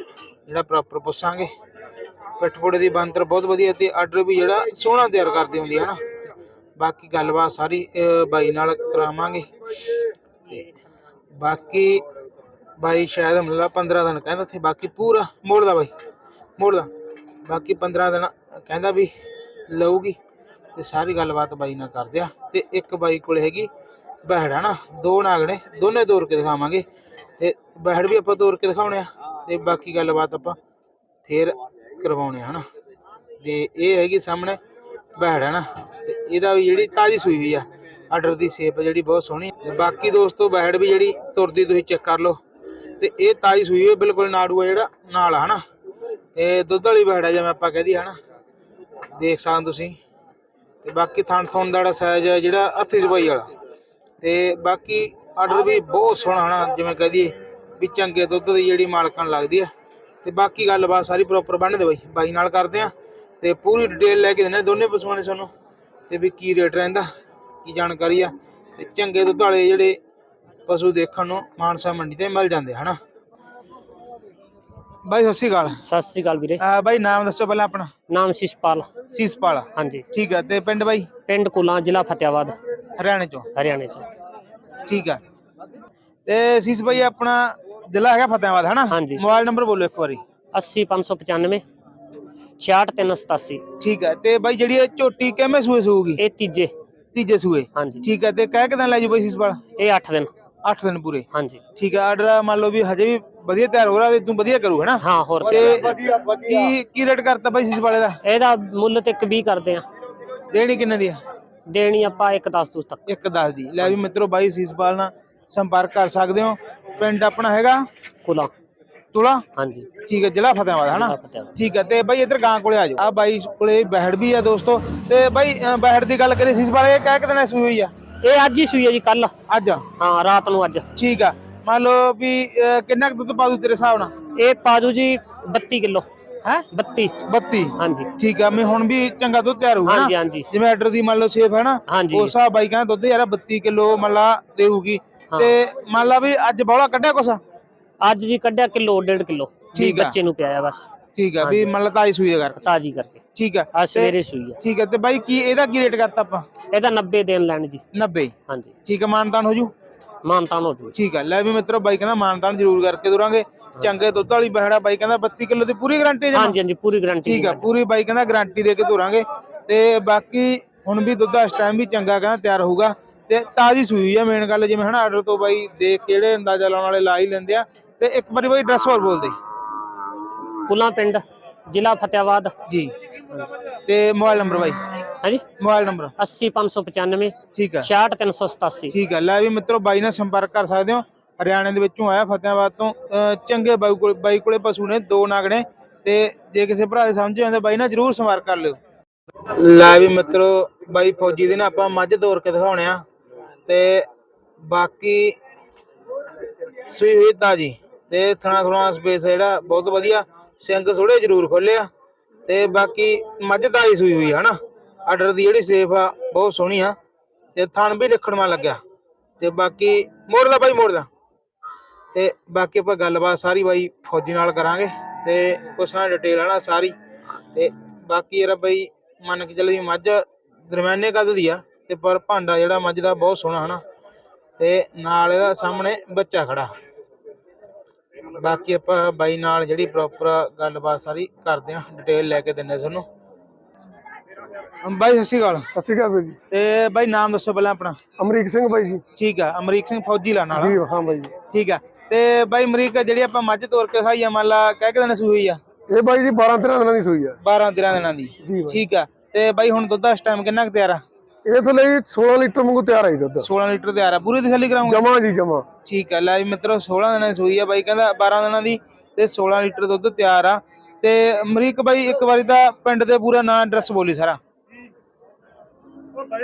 Speaker 3: ਜਿਹੜਾ ਪ੍ਰੋਪਰ ਪੁੱਛਾਂਗੇ। ਪਿੱਠਪੁੜੇ ਦੀ ਬੰਤਰ ਬਹੁਤ ਵਧੀਆ ਤੇ ਆਰਡਰ ਵੀ ਜਿਹੜਾ ਸੋਹਣਾ ਤਿਆਰ ਕਰਦੀ ਹੁੰਦੀ ਹੈ ਨਾ ਬਾਕੀ ਗੱਲਬਾਤ ਸਾਰੀ ਬਾਈ ਨਾਲ ਕਰਾਵਾਂਗੇ। ਤੇ ਬਾਕੀ ਬਾਈ ਸ਼ਾਇਦ ਮਤਲਬ 15 ਦਿਨ ਕਹਿੰਦਾ ਤੇ ਬਾਕੀ ਪੂਰਾ ਮੋੜਦਾ ਬਾਈ, ਮੋੜਦਾ। ਬਾਕੀ 15 ਦਿਨ ਕਹਿੰਦਾ ਵੀ ਲਊਗੀ ਤੇ ਸਾਰੀ ਗੱਲਬਾਤ ਬਾਈ ਨਾਲ ਕਰਦੇ ਆ। ਤੇ ਇੱਕ ਬਾਈ ਕੋਲ ਹੈਗੀ ਬਹਿੜਾ ਨਾ? ਦੋ ਨਾਗ ਨੇ, ਦੋਨੇ ਤੋੜ ਕੇ ਦਿਖਾਵਾਂਗੇ। ਤੇ ਬਹਿੜ ਵੀ ਆਪਾਂ ਤੋੜ ਕੇ ਦਿਖਾਉਣੇ ਆ ਤੇ ਬਾਕੀ ਗੱਲਬਾਤ ਆਪਾਂ ਫੇਰ ਕਰਵਾਉਣੇ ਆ ਹਨਾ ਤੇ ਇਹ ਹੈਗੀ ਸਾਹਮਣੇ ਬਹਿੜ, ਹੈ ਨਾ? ਤੇ ਇਹਦਾ ਵੀ ਜਿਹੜੀ ਤਾਜੀ ਸੂਈ ਹੋਈ ਆ, ਆਰਡਰ ਦੀ ਸ਼ੇਪ ਜਿਹੜੀ ਬਹੁਤ ਸੋਹਣੀ ਬਾਕੀ ਦੋਸਤੋ, ਬਹਿੜ ਵੀ ਜਿਹੜੀ ਤੁਰਦੀ ਤੁਸੀਂ ਚੈੱਕ ਕਰ ਲਓ। ਤੇ ਇਹ ਤਾਜੀ ਸੂਈ ਹੋਈ ਬਿਲਕੁਲ ਨਾੜੂ ਹੈ ਜਿਹੜਾ, ਨਾਲ ਆ ਹਨਾ। ਤੇ ਦੁੱਧ ਵਾਲੀ ਬਹਿੜ ਆ ਜਿਵੇਂ ਆਪਾਂ ਕਹਦੀ ਹਨਾ। ਦੇਖ ਸਕਦੇ ਤੁਸੀਂ। ਤੇ ਬਾਕੀ ਥਣ ਥਣ ਦਾ ਸਾਈਜ਼ ਹੈ ਜਿਹੜਾ ਹੱਥੀ ਸਬਾਈ ਵਾਲਾ। ਤੇ ਬਾਕੀ ਆਰਡਰ ਵੀ ਬਹੁਤ ਸੋਹਣਾ ਹਨਾ, ਜਿਵੇਂ ਕਹਦੀਏ ਵੀ ਚੰਗੇ ਦੁੱਧ ਦੀ ਜਿਹੜੀ ਮਾਲਕਾਂ ਲੱਗਦੀ ਆ। ਤੇ ਬਾਕੀ ਗੱਲਬਾਤ ਸਾਰੀ ਪ੍ਰੋਪਰ ਬੰਨ ਦੇ ਬਾਈ। ਬਾਈ ਨਾਲ ਕਰਦੇ ਆ। ਤੇ ਪੂਰੀ ਡਿਟੇਲ ਲੈ ਕੇ ਦਿੰਦੇ ਦੋਨੇ ਪਸ਼ੂਆਂ ਦੇ ਸਾਨੂੰ। ਤੇ ਵੀ ਕੀ ਰੇਟ ਰਹਿੰਦਾ, ਕੀ ਜਾਣਕਾਰੀ ਆ। ਤੇ ਚੰਗੇ ਦੁੱਧ ਵਾਲੇ ਜਿਹੜੇ ਪਸ਼ੂ ਦੇਖਣ ਨੂੰ ਮਾਨਸਾ ਮੰਡੀ ਤੇ ਮਿਲ ਜਾਂਦੇ ਹਨਾ? ਬਾਈ ਸਤਿ ਸ਼੍ਰੀ ਅਕਾਲ।
Speaker 7: ਸਤਿ ਸ੍ਰੀ ਅਕਾਲ ਵੀਰੇ।
Speaker 3: ਅਹ ਬਾਈ ਨਾਮ ਦੱਸੋ ਪਹਿਲਾਂ ਆਪਣਾ।
Speaker 7: ਨਾਮ ਸ਼ਿਸ਼ਪਾਲ।
Speaker 3: ਸੀਸਪਾਲ।
Speaker 7: ਹਾਂਜੀ।
Speaker 3: ਠੀਕ ਹੈ ਤੇ ਪਿੰਡ ਬਾਈ?
Speaker 7: ਪਿੰਡ ਕੁਲਾਂ ਜ਼ਿਲ੍ਹਾ ਫਤਿਆਬਾਦ।
Speaker 3: ਹਰਿਆਣੇ ਚੋਂ।
Speaker 7: ਹਰਿਆਣੇ ਚ।
Speaker 3: ਠੀਕ ਹੈ ਤੇ ਸੀਸ ਬਾਈ ਆਪਣਾ ਜ਼ਿਲ੍ਹਾ ਹੈਗਾ ਫਤਿਆਬਾਦ ਹਨਾ?
Speaker 7: ਹਾਂਜੀ।
Speaker 3: ਮੋਬਾਈਲ ਨੰਬਰ ਬੋਲੋ ਇੱਕ ਵਾਰੀ।
Speaker 7: 80595 66387
Speaker 3: ਠੀਕ ਹੈ ਤੇ ਬਾਈ ਜਿਹੜੀ ਇਹ ਝੋਟੀ ਕਿਵੇਂ ਸੂਏ ਸੂਗੀ?
Speaker 7: ਇਹ ਤੀਜੇ।
Speaker 3: ਤੀਜੇ ਸੂਏ।
Speaker 7: ਹਾਂਜੀ।
Speaker 3: ਠੀਕ ਹੈ ਤੇ ਕਹਿ ਕਿਦਾਂ ਲੈ ਜੂ ਬਾਈ ਸੀਸਪਾਲ?
Speaker 7: ਇਹ 8 ਦਿਨ।
Speaker 3: 8 ਦਿਨ ਪੂਰੇ।
Speaker 7: ਹਾਂਜੀ।
Speaker 3: ਠੀਕ ਹੈ ਆਰਡਰ ਮੰਨ ਲਓ ਵੀ ਹਜੇ ਵੀ ਵਧੀਆ ਤਿਆਰ ਹੋ ਰਿਹਾ ਤੇ ਤੂੰ ਵਧੀਆ ਕਰੂ ਹੈਨਾ?
Speaker 7: ਹਾਂ ਹੋਰ
Speaker 3: ਤੇ ਕੀ ਕੀ ਰੇਟ ਕਰਤਾ ਬਾਈ ਸੀਸਪਾਲੇ ਦਾ?
Speaker 7: ਇਹਦਾ ਮੁੱਲ ਤੇ 120 ਕਰਦੇ ਆ।
Speaker 3: ਦੇਣੀ ਕਿੰਨੇ ਦੀ ਆ?
Speaker 7: ਦੇਣੀ ਆਪਾਂ 1 10 ਦੂਸ ਤੱਕ
Speaker 3: ਇੱਕ 10 ਦੀ। ਲੈ ਵੀ ਮਿੱਤਰੋ ਬਾਈ ਸੀਸਪਾਲ ਨਾਲ ਸੰਪਰਕ ਕਰ ਸਕਦੇ ਹੋ। ਪਿੰਡ ਆਪਣਾ ਹੈਗਾ?
Speaker 7: ਕੁਲਾਂ।
Speaker 3: ਤੁਲਾ?
Speaker 7: ਹਾਂਜੀ।
Speaker 3: ਠੀਕ ਹੈ ਜ਼ਿਲ੍ਹਾ ਫਤਿਆਬਾਦ ਹਨਾ। ਠੀਕ ਹੈ ਤੇ ਬਾਈ ਇੱਧਰ ਗਾਂ ਕੋਲੇ ਆ ਜਾਓ। ਆ ਬਾਈ ਕੋਲੇ ਬਹਿੜ ਵੀ ਆ ਦੋਸਤੋ। ਤੇ ਬਾਈ ਬਹਿੜ ਦੀ ਗੱਲ ਕਰੀ ਸੀਸਪਾਲ ਇਹ ਕਹਿ ਕਿ ਦਿਨ ਸੂਈ ਹੋਈ ਆ?
Speaker 7: ਇਹ ਅੱਜ ਹੀ ਸੂਈ ਹੈ ਜੀ ਕੱਲ
Speaker 3: ਅੱਜ?
Speaker 7: ਹਾਂ ਰਾਤ ਨੂੰ ਅੱਜ।
Speaker 3: ਠੀਕ ਆ। ਮੰਨ ਲਓ ਵੀ ਕਿੰਨਾ ਕੁ ਦੁੱਧ ਪਾ ਦੂ ਤੇਰੇ ਹਿਸਾਬ ਨਾਲ?
Speaker 7: ਇਹ ਪਾਜੂ ਜੀ 32 ਕਿਲੋ।
Speaker 3: ਹੈ?
Speaker 7: 32
Speaker 3: 32
Speaker 7: ਹਾਂਜੀ।
Speaker 3: ਠੀਕ ਆ ਮੈਂ ਹੁਣ ਵੀ ਚੰਗਾ ਦੁੱਧ ਤਿਆਰ ਹੋਊਗਾ
Speaker 7: ਹਾਂਜੀ ਹਾਂਜੀ।
Speaker 3: ਜਿਵੇਂ ਆਰਡਰ ਦੀ ਮੰਨ ਲਓ ਸੇਫ ਹੈ ਨਾ?
Speaker 7: ਹਾਂਜੀ।
Speaker 3: ਉਸ ਹਿਸਾਬ ਬਾਈ ਕਹਿੰਦਾ ਦੁੱਧ ਯਾਰ 32 ਕਿਲੋ ਮੰਨ ਲਾ ਦੇਊਗੀ।
Speaker 7: ਹਾਂ।
Speaker 3: ਤੇ ਮੰਨ ਲਾ ਵੀ ਅੱਜ ਬੌਲਾ ਕੱਢਿਆ ਕੁਛ?
Speaker 7: ਅੱਜ ਜੀ ਕੱਢਿਆ ਕਿਲੋ ਡੇਢ ਕਿਲੋ।
Speaker 3: ਠੀਕ ਆ।
Speaker 7: ਬੱਚੇ ਨੂੰ ਪਿਆਇਆ ਬਸ।
Speaker 3: ਠੀਕ ਆ ਵੀ ਮੰਨ ਲਾ ਤਾਈ ਸੂਈ ਦਾ ਕਰ
Speaker 7: ਤਾਜੀ ਕਰਕੇ।
Speaker 3: ਠੀਕ ਆ।
Speaker 7: ਅੱਜ ਸਵੇਰੇ ਸੂਈ ਹੈ
Speaker 3: ਠੀਕ ਆ ਤੇ ਬਾਈ ਕੀ ਇਹਦਾ ਕੀ ਰੇਟ ਕਰਤਾ ਆਪਾਂ?
Speaker 7: ਇਹਦਾ 90 ਦੇਣ ਲੈਣ ਜੀ।
Speaker 3: 90
Speaker 7: ਹਾਂਜੀ।
Speaker 3: ਠੀਕ ਆ ਮਾਨਤਾਨ ਹੋ ਜੂ?
Speaker 7: ਮਾਨਤਾਨ ਹੋ ਜੂ।
Speaker 3: ਠੀਕ ਆ ਲੈ ਵੀ ਮਿੱਤਰੋ ਬਾਈ ਕਹਿੰਦਾ ਮਾਨਤਾਨ ਜ਼ਰੂਰ ਕਰਕੇ ਦੁਰਾਂਗੇ ਚੰਗੇ ਦੁੱਧ ਵਾਲੀ ਬਹਿੜਾ ਬਾਈ ਕਹਿੰਦਾ 32 ਕਿਲੋ ਦੀ ਪੂਰੀ ਗਾਰੰਟੀ ਹੈ
Speaker 7: ਹਾਂਜੀ ਹਾਂਜੀ ਪੂਰੀ ਗਾਰੰਟੀ
Speaker 3: ਠੀਕ ਆ ਪੂਰੀ ਬਾਈ ਕਹਿੰਦਾ ਗਾਰੰਟੀ ਦੇ ਕੇ ਤੁਰਾਂਗੇ। ਤੇ ਬਾਕੀ ਹੁਣ ਵੀ ਦੁੱਧ ਇਸ ਟਾਈਮ ਵੀ ਚੰਗਾ ਕਹਿੰਦਾ ਤਿਆਰ ਹੋਊਗਾ। ਤੇ ਤਾਜ਼ੀ ਸੂਈ ਆ ਮੇਨ ਗੱਲ ਜਿਵੇਂ ਹਨਾ ਆਰਡਰ ਤੋਂ ਬਾਈ ਦੇਖ ਕੇ ਜਿਹੜੇ ਅੰਦਾਜ਼ਾ ਲਾਉਣ ਵਾਲੇ ਲਾ ਹੀ ਲੈਂਦੇ ਆ। ਤੇ ਇੱਕ ਵਾਰੀ ਬਾਈ ਐਡਰੈਸ ਹੋਰ ਬੋਲ ਦੇ
Speaker 7: ਕੁਲਾ ਪਿੰਡ ਜ਼ਿਲ੍ਹਾ ਫਤਿਆਬਾਦ।
Speaker 3: ਜੀ। ਤੇ ਮੋਬਾਈਲ ਨੰਬਰ ਬਾਈ।
Speaker 7: ਹਾਂਜੀ।
Speaker 3: Mobile number?
Speaker 7: 80595
Speaker 3: ਠੀਕ ਆ।
Speaker 7: 66387
Speaker 3: ਠੀਕ ਹੈ ਲੈ ਵੀ ਮਿੱਤਰੋ ਬਾਈ ਨਾਲ ਸੰਪਰਕ ਕਰ ਸਕਦੇ ਹੋ। ਹਰਿਆਣੇ ਦੇ ਵਿੱਚੋਂ ਆਇਆ ਫਤਿਆਬਾਦ ਤੋਂ। ਅਹ ਚੰਗੇ ਬਾਈ ਕੋਲ ਬਾਈ ਕੋਲੇ ਪਸ਼ੂ ਨੇ ਦੋ ਨਾਗ ਨੇ। ਤੇ ਜੇ ਕਿਸੇ ਭਰਾ ਦੇ ਸਮਝ ਆਉਂਦਾ ਬਾਈ ਨਾਲ ਜਰੂਰ ਸੰਪਰਕ ਕਰ ਲਿਓ। ਲੈ ਵੀ ਮਿੱਤਰੋ ਬਾਈ ਫੌਜੀ ਦੇ ਨਾ ਆਪਾਂ ਮੱਝ ਤੋਰ ਕੇ ਦਿਖਾਉਣੇ ਆ। ਤੇ ਬਾਕੀ ਸੂਈ ਹੋਈ ਤਾਜੀ। ਤੇ ਥਣਾ ਥਣਾ ਸਪੇਸ ਜਿਹੜਾ ਬਹੁਤ ਵਧੀਆ। ਸਿੰਘ ਥੋੜੇ ਜਰੂਰ ਖੋਲਿਆ ਤੇ ਬਾਕੀ ਮੱਝ ਤਾਜੀ ਸੂਈ ਹੋਈ ਹਨਾ? ਆਰਡਰ ਦੀ ਜਿਹੜੀ ਸੇਫ ਆ, ਬਹੁਤ ਸੋਹਣੀ ਆ। ਤੇ ਥਣ ਵੀ ਲਿਖਣ ਲੱਗਿਆ। ਤੇ ਬਾਕੀ ਮੋੜਦਾ ਬਾਈ ਮੋੜਦਾ ਤੇ ਬਾਕੀ ਆਪਾਂ ਗੱਲਬਾਤ ਸਾਰੀ ਬਾਈ ਫੌਜੀ ਨਾਲ ਕਰਾਂਗੇ। ਤੇ ਕੁਛ ਨਾ ਡਿਟੇਲ ਹਨਾ ਸਾਰੀ। ਤੇ ਬਾਕੀ ਯਾਰ ਬਾਈ ਮੰਨ ਕੇ ਚੱਲ ਵੀ ਮੱਝ ਦਰਮਿਆਨੇ ਕੱਦ ਦੀ ਆ। ਤੇ ਪਰ ਭਾਂਡਾ ਜਿਹੜਾ ਮੱਝ ਦਾ ਬਹੁਤ ਸੋਹਣਾ ਹਨਾ। ਤੇ ਨਾਲ ਇਹਦਾ ਸਾਹਮਣੇ ਬੱਚਾ ਖੜਾ। ਬਾਕੀ ਆਪਾਂ ਬਾਈ ਨਾਲ ਜਿਹੜੀ ਪ੍ਰੋਪਰ ਗੱਲਬਾਤ ਸਾਰੀ ਕਰਦੇ ਆ। ਡਿਟੇਲ ਲੈ ਕੇ ਦਿੰਨੇ ਤੁਹਾਨੂੰ। ਬਾਈ ਸਤਿ ਸ਼੍ਰੀ ਅਕਾਲ।
Speaker 8: ਸਤਿ ਸ਼੍ਰੀ ਅਕਾਲ ਵੀਰ ਜੀ।
Speaker 3: ਤੇ ਬਾਈ ਨਾਮ ਦੱਸੋ ਪਹਿਲਾਂ ਆਪਣਾ।
Speaker 8: ਅਮਰੀਕ ਸਿੰਘ ਬਾਈ ਜੀ।
Speaker 3: ਠੀਕ ਆ ਅਮਰੀਕ ਸਿੰਘ ਫੌਜੀ ਲਾ ਨਾਲ।
Speaker 8: ਜੀ ਹਾਂ ਬਾਈ ਜੀ।
Speaker 3: ਠੀਕ ਆ। ਤੇ ਬਾਈ ਅਮਰੀਕ ਜਿਹੜੀ ਆਪਾਂ ਮੱਝ ਤੋਰ ਕੇ ਖਾਈ ਆ ਮੰਨ ਲਾ ਕਹਿ ਕੇ ਦਿਨ ਸੂਈ ਹੋਈ ਆ?
Speaker 8: ਇਹ ਬਾਈ ਜੀ 12 13 ਦਿਨਾਂ ਦੀ ਸੂਈ ਆ।
Speaker 3: 12 13 ਦਿਨਾਂ ਦੀ। ਠੀਕ ਆ। ਤੇ ਬਾਈ ਹੁਣ ਦੁੱਧ ਇਸ ਟਾਈਮ ਕਿੰਨਾ ਕੁ ਤਿਆਰ ਆ?
Speaker 8: ਇਹ ਥੱਲੇ ਜੀ 16 ਲੀਟਰ ਵਾਂਗੂ ਤਿਆਰ ਆਈ ਦੁੱਧ।
Speaker 3: 16 ਲੀਟਰ ਤਿਆਰ ਆ। ਪੂਰੀ ਤਸੱਲੀ ਕਰਾਉਂਗਾ
Speaker 8: ਜਮਾ ਜੀ ਜਮਾ।
Speaker 3: ਠੀਕ ਆ। ਲੈ ਵੀ ਮਿੱਤਰੋ 16 ਦਿਨਾਂ ਦੀ ਸੂਈ ਆ ਬਾਈ ਕਹਿੰਦਾ 12 ਦਿਨਾਂ ਦੀ ਤੇ 16 ਲੀਟਰ ਦੁੱਧ ਤਿਆਰ ਆ। ਤੇ ਅਮਰੀਕ ਬਾਈ ਇੱਕ ਵਾਰੀ ਤਾਂ ਪਿੰਡ ਦੇ ਪੂਰਾ ਨਾਂ ਐਡਰੈਸ ਬੋਲੀ ਸਾਰਾ।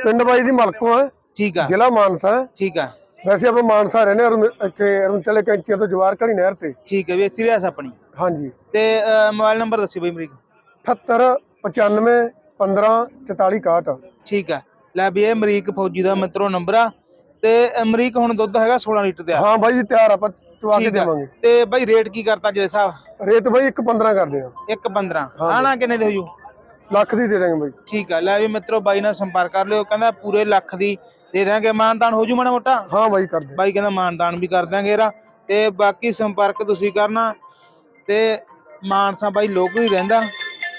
Speaker 8: ਪਿੰਡ ਬਾਈ ਦੀ ਮਲਕੋਂ ਹੈ
Speaker 3: ਠੀਕ ਆ।
Speaker 8: ਜ਼ਿਲ੍ਹਾ ਮਾਨਸਾ। ਹੈ
Speaker 3: ਠੀਕ ਆ।
Speaker 8: ਵੈਸੇ ਆਪਾਂ ਮਾਨਸਾ ਰਹਿੰਦੇ ਹਾਂ ਇੱਥੇ ਅਰੁਣਚਲੇ ਕੈਂਚੀਆਂ ਤੋਂ ਜਵਾਰ ਘੜੀ ਨਹਿਰ ਤੇ।
Speaker 3: ਠੀਕ ਆ ਵੀ ਇੱਥੇ ਆਪਣੀ।
Speaker 8: ਹਾਂਜੀ।
Speaker 3: ਤੇ ਮੋਬਾਈਲ ਨੰਬਰ ਦੱਸੀ ਬਾਈ ਅਮਰੀਕ।
Speaker 8: 78 95 15 44 61
Speaker 3: ਠੀਕ ਆ। ਲੈ ਵੀ ਇਹ ਅਮਰੀਕ ਫੌਜੀ ਦਾ ਮਿੱਤਰੋ ਨੰਬਰ ਆ। ਤੇ ਅਮਰੀਕ ਹੁਣ ਦੁੱਧ ਹੈਗਾ 16 ਲੀਟਰ ਤਿਆਰ
Speaker 8: ਹਾਂ ਬਾਈ ਜੀ ਤਿਆਰ ਆਪਾਂ ਚਵਾ ਕੇ ਦੇਵਾਂਗੇ।
Speaker 3: ਤੇ ਬਾਈ ਰੇਟ ਕੀ ਕਰਤਾ ਅੱਜ ਦੇ ਹਿਸਾਬ
Speaker 8: ਰੇਟ ਬਾਈ 1 15 ਕਰਦੇ ਆ।
Speaker 3: 1 15 ਆਣਾ ਕਿੰਨੇ ਦੇ ਹੋ ਜੂ?
Speaker 8: ਲੱਖ ਦੀ ਦੇ ਦਾਂਗੇ ਬਾਈ।
Speaker 3: ਠੀਕ ਆ ਲੈ ਵੀ ਮਿੱਤਰੋ ਬਾਈ ਨਾਲ ਸੰਪਰਕ ਕਰ ਲਿਓ ਕਹਿੰਦਾ ਪੂਰੇ ਲੱਖ ਦੀ ਦੇ ਦਾਂਗੇ ਮਾਨਦਾਨ ਹੋ ਜੂ ਮਾੜਾ ਮੋਟਾ?
Speaker 8: ਹਾਂ ਬਾਈ ਕਰ ਦੇ
Speaker 3: ਬਾਈ ਕਹਿੰਦਾ ਮਾਨਦਾਨ ਵੀ ਕਰ ਦਾਂਗੇ ਇਹਦਾ। ਤੇ ਬਾਕੀ ਸੰਪਰਕ ਤੁਸੀਂ ਕਰਨਾ ਤੇ ਮਾਨਸਾ ਬਾਈ ਲੋਕਲ ਹੀ ਰਹਿੰਦਾ